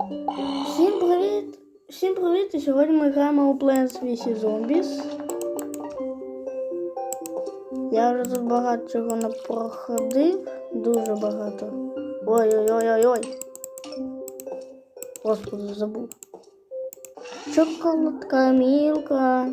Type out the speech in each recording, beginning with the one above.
Всім привіт! Всім привіт! І сьогодні ми граємо у Plants vs Zombies. Я вже тут багато чого напроходив. Дуже багато. Ой-ой-ой-ой-ой. Господи, забув. Чоколадка, мілка.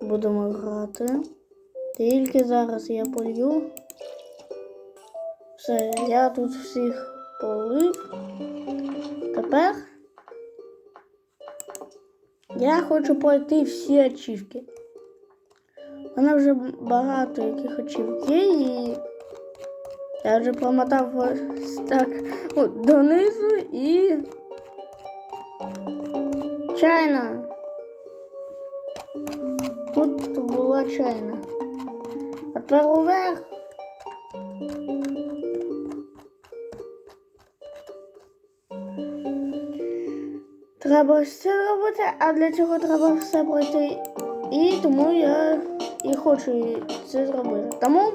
Будемо грати. Тільки зараз я полью. Все, я тут всіх полив. Тепер я хочу пройти всі ачівки. У мене вже багато яких ачівок є і я вже промотав ось так от, донизу і чайна. Тут була чайна. А тепер уверх. Треба все робити, а для цього треба все пройти. І тому я і хочу це зробити. Тому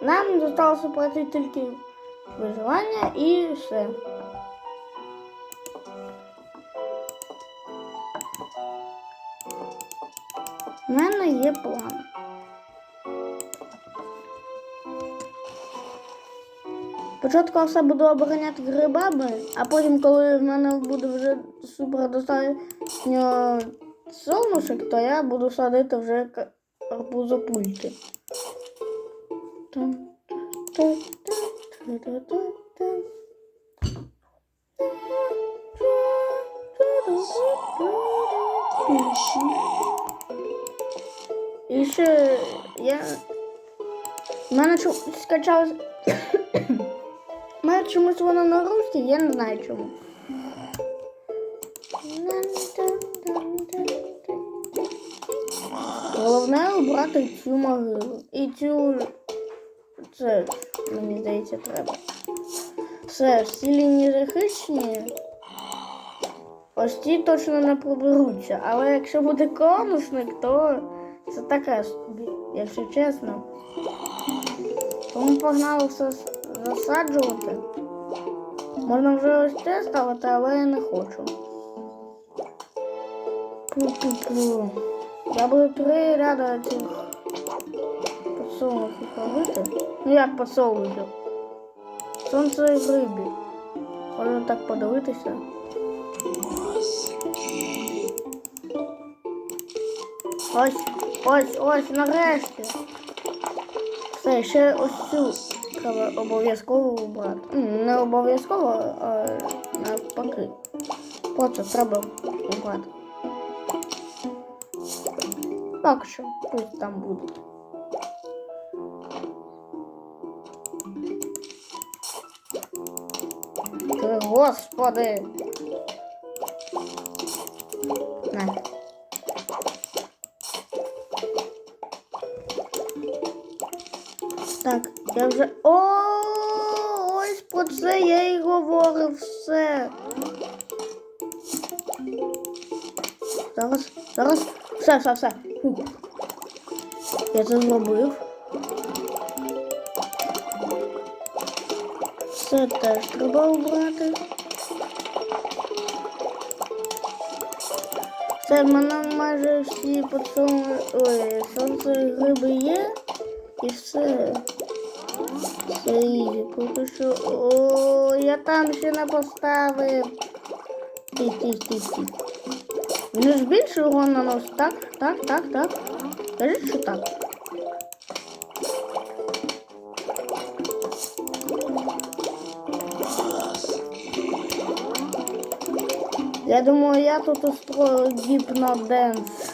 нам залишилося пройти тільки виживання і все. У мене є план. Спочатку все буду обороняти грибами, а потім, коли в мене буде вже супер достатньо солнышек, то я буду садити вже арбузопульки. І ще я. В мене скачалось. У чомусь воно на русі, я не знаю чому. Головне обрати цю могилу. І цю. Це мені здається треба. Все, всі лінії захищені. Ось ті точно не проберуться. Але якщо буде конусник, то це таке собі, якщо чесно. Тому погнали все засаджувати. Можна вже ось це ставити, але я не хочу. Пу-пу-пу. Я буду три ряда цих подсолнухів робити. Ну як подсолнухів? Сонце і в рибі. Можна так подивитися. Ось, ось, ось, нарешті. Все, ще ось цю треба обов'язково убрати. Не обов'язково, а навпаки. Просто треба убрати. Так що, пусть там буде. Господи. На. Так, я вже. О, ось про це я і говорив все. Зараз, зараз. Все, все, все. Фух. Я це зробив. Це теж треба обрати. Це в мене майже всі поцілунки. Ой, сонце і гриби є. І все. Ізі. Поки що. О, я там ще не поставив. Ті, ті, ті, ті. Він ж більше урон наносить. Так, так, так, так. Скажіть, що так. Я думаю, я тут устрою гіпноденс.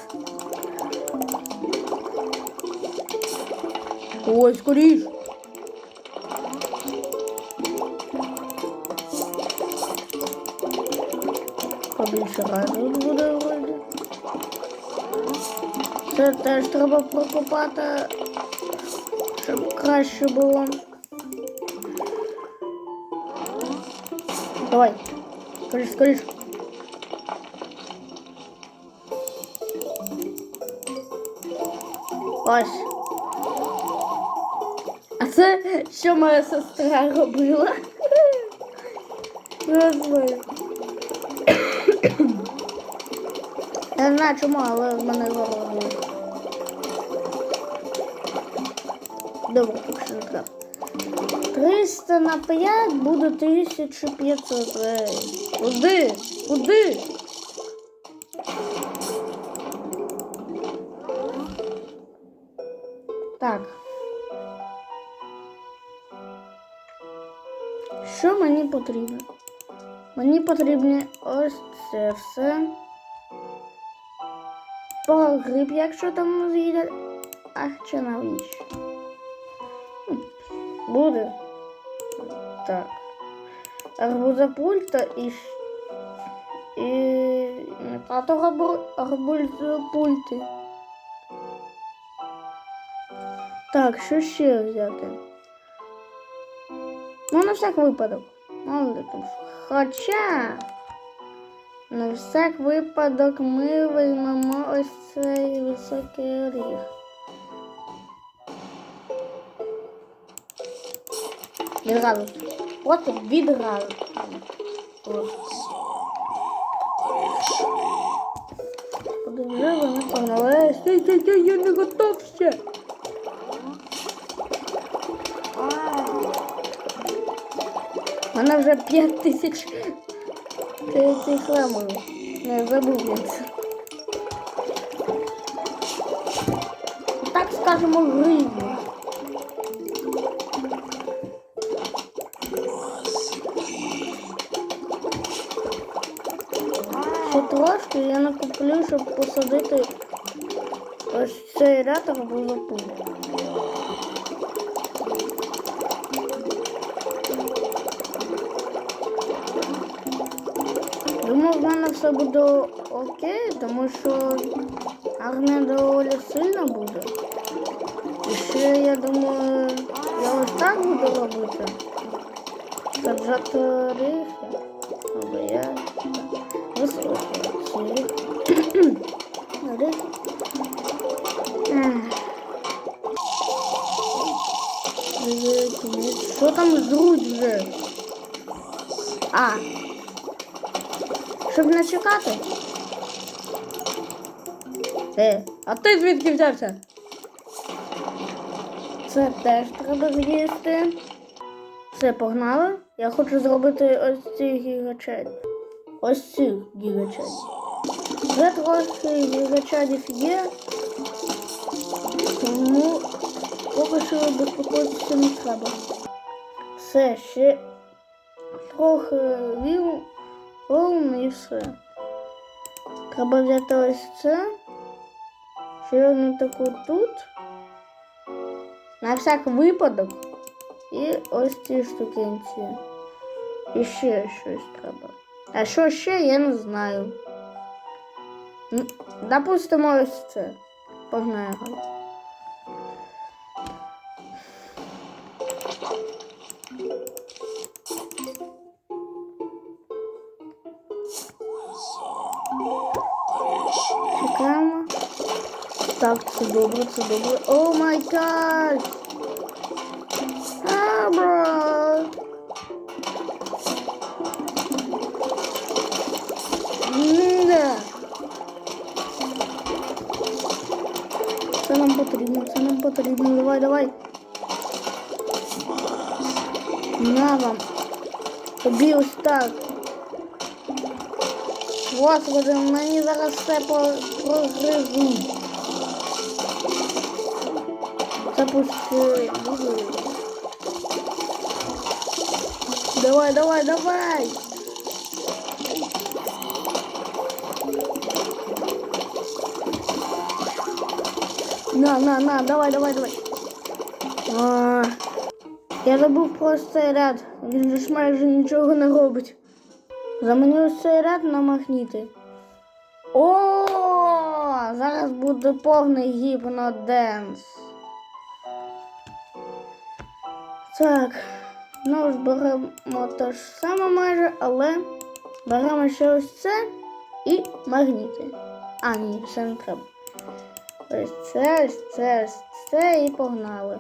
Ой, скоріш. Побільше разів буде вроді. Це теж треба прокопати, щоб краще було. Давай. Скоріш, скоріш. Ось. А Це що моя сестра робила. Не знаю. Не знаю чому, але в мене болить. Добре, так що не 300 на 5 буде 1500. Ей. Куди? Куди? Так. Що мені потрібно? Мені потрібно ось це все. Погріб, якщо там з'їде. Ах, чи навіщо? Буде. Так. Арбузопульта і. І. Імітатор арбу- арбузопульти. Так, що ще взяти? Ну, на всяк випадок. Мало ли там. Хоча. На всяк випадок ми візьмемо ось цей високий оріг. Відразу. От відразу. Вже вони погнали? Стій, стій, стій, я не готов ще. Мене вже 5 тисяч цих лемонів. Не забудеться. Так скажемо гривні. Ще трошки я накуплю, щоб посадити ось цей ряд або запу. Думаю, в мене все буде окей, тому що армія доволі сильна буде. І ще я думаю, я ось так буду робити. Саджати оріхи. Або я високувати ці Що там жруть вже? А, щоб не чекати. Е, а ти звідки взявся? Це теж треба з'їсти. Все, погнали. Я хочу зробити ось ці гігачаді. Ось ці гігачаді. Вже трохи гігачадів є. Тому поки що безпокоїтися не треба. Все, ще трохи віл, волн все. Треба взяти ось це. Ще одну таку тут. На всяк випадок. І ось ці штукенці. І ще щось треба. А що ще, я не знаю. Допустимо ось це. Погнали. Так, це добре, це добре. О май гад! А, бро! Да. Це нам потрібно, це нам потрібно. Давай, давай. На вам. Тобі ось так. Господи, мені зараз все по- прогризуть. Е. Давай, давай, давай. На, на, на, давай, давай, давай. А, я забув про цей ряд. Він же ж майже нічого не робить. Замінив цей ряд на магніти. О, зараз буде повний гіпноденс. Так, ну ж беремо те ж саме майже, але беремо ще ось це і магніти. А, ні, все не треба. Ось це, ось це, ось це і погнали.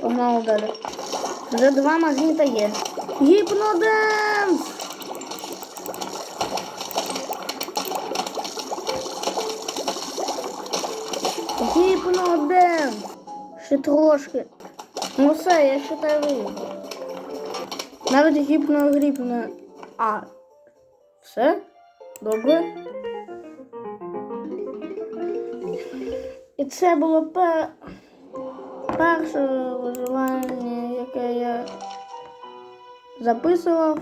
Погнали далі. Вже два магніта є. Гіпноденс! Гіпноденс! Ще трошки. Ну все, я считаю виграв. Навіть гіпногріб. А. Все? Добре? І це було пер... перше виживання, яке я записував.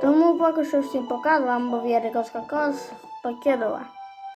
Тому поки що всім пока. З вами був Яриковська Каз. Покедова.